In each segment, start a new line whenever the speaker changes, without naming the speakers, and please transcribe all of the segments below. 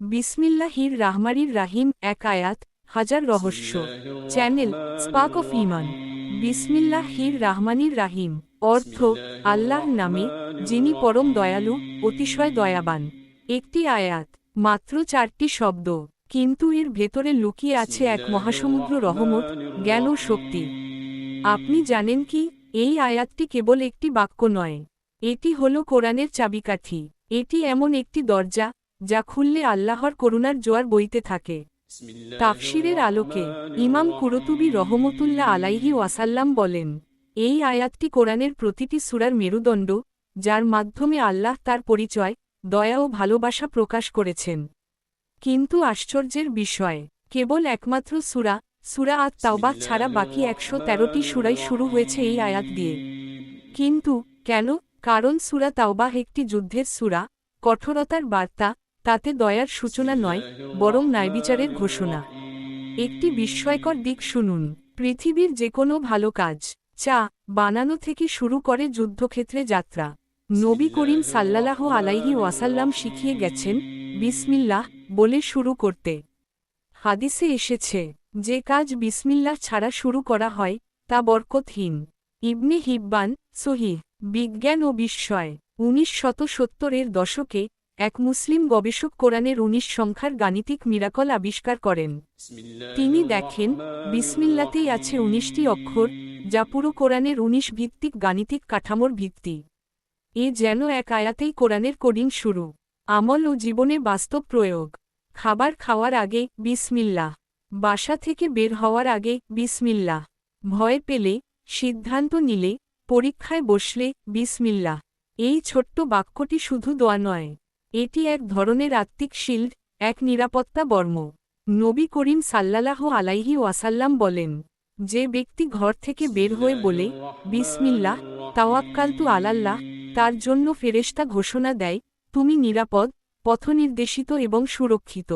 বিসমিল্লাহির রাহমানির রাহিম, এক আয়াত, হাজার রহস্য। চ্যানেল স্পাক অফ ইমান বিসমিল্লাহির রাহমানির রাহিম, অর্থ, আল্লাহর নামে, যিনি পরম দয়ালু, অতিশয় দয়াবান। একটি আয়াত, মাত্র চারটি শব্দ। কিন্তু এর ভেতরে লুকিয়ে আছে এক মহাসমুদ্র রহমত, জ্ঞান ও শক্তি। আপনি জানেন কি, এই আয়াতটি কেবল একটি বাক্য নয়। এটি হল কোরআনের চাবিকাঠি। এটি এমন একটি দরজা যা খুললে আল্লাহর করুণার জোয়ার বইতে থাকে। তাফসিরের আলোকে ইমাম কুরতুবি রহমতুল্লাহ আলাইহি ওয়াসাল্লাম বলেন, এই আয়াতটি কোরআনের প্রতিটি সুরার মেরুদণ্ড, যার মাধ্যমে আল্লাহ তার পরিচয়, দয়া ও ভালোবাসা প্রকাশ করেছেন। কিন্তু আশ্চর্যের বিষয়, কেবল একমাত্র সুরা সুরা আত তাওবা ছাড়া বাকি একশো তেরোটি সুরাই শুরু হয়েছে এই আয়াত দিয়ে। কিন্তু কেন? কারণ সুরা তাওবাহ একটি যুদ্ধের সুরা, কঠোরতার বার্তা তাতে দয়ার সূচনা নয়, বরং ন্যায়বিচারের ঘোষণা। একটি বিস্ময়কর দিক শুনুন। পৃথিবীর যে কোনো ভালো কাজ, চা, বানানো থেকে শুরু করে যুদ্ধক্ষেত্রে যাত্রা। নবী করিম সাল্লাল্লাহু আলাইহি ওয়াসাল্লাম শিখিয়ে গেছেন, বিসমিল্লাহ বলে শুরু করতে। হাদিসে এসেছে, যে কাজ বিসমিল্লাহ ছাড়া শুরু করা হয়, তা বরকতহীন। ইবনে হিব্বান, সহিহ, বিজ্ঞান ও বিস্ময়, উনিশ শত সত্তরের দশকে এক মুসলিম গবেষক কোরআনের উনিশ সংখ্যার গাণিতিক মিরাকল আবিষ্কার করেন। তিনি দেখেন, বিসমিল্লাতেই আছে উনিশটি অক্ষর, যা পুরো কোরআনের উনিশ ভিত্তিক গাণিতিক কাঠামোর ভিত্তি। এ যেন এক আয়াতেই কোরআনের কোডিং শুরু। আমল ও জীবনে বাস্তব প্রয়োগ। খাবার খাওয়ার আগে বিসমিল্লাহ। বাসা থেকে বের হওয়ার আগে বিসমিল্লাহ। ভয় পেলে, সিদ্ধান্ত নিলে, পরীক্ষায় বসলে বিসমিল্লাহ। এই ছোট্ট বাক্যটি শুধু দোয়া নয়। এটি এক ধরনের আত্মিক শিল্ড, এক নিরাপত্তা বর্ম। নবী করিম সাল্লাহ আলাইহি ওয়াসাল্লাম বলেন, যে ব্যক্তি ঘর থেকে বের হয়ে বলে, বিসমিল্লাহ তাওয়াক্কালতু আলাল্লাহ তার জন্য ফেরেশতা ঘোষণা দেয়, তুমি নিরাপদ, পথনির্দেশিত এবং সুরক্ষিত।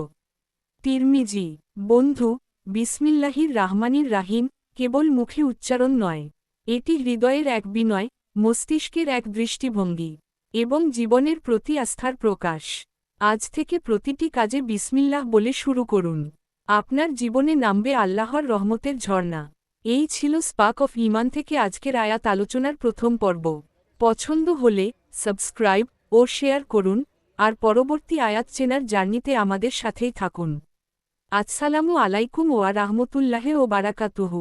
তিরমিজি, বন্ধু, বিসমিল্লাহির রাহমানির রাহিম, কেবল মুখে উচ্চারণ নয়। এটি হৃদয়ের এক বিনয়, মস্তিষ্কের এক দৃষ্টিভঙ্গি। এবং জীবনের প্রতি আস্থার প্রকাশ। আজ থেকে প্রতিটি কাজে বিসমিল্লাহ বলে শুরু করুন। আপনার জীবনে নামবে আল্লাহর রহমতের ঝর্ণা। এই ছিল স্পাক অফ ইমান থেকে আজকের আয়াত আলোচনার প্রথম পর্ব। পছন্দ হলে সাবস্ক্রাইব ও শেয়ার করুন, আর পরবর্তী আয়াত চেনার জার্নিতে আমাদের সাথেই থাকুন। আসসালামু আলাইকুম ওয়া রাহমতুল্লাহে ও বারাকাতুহু।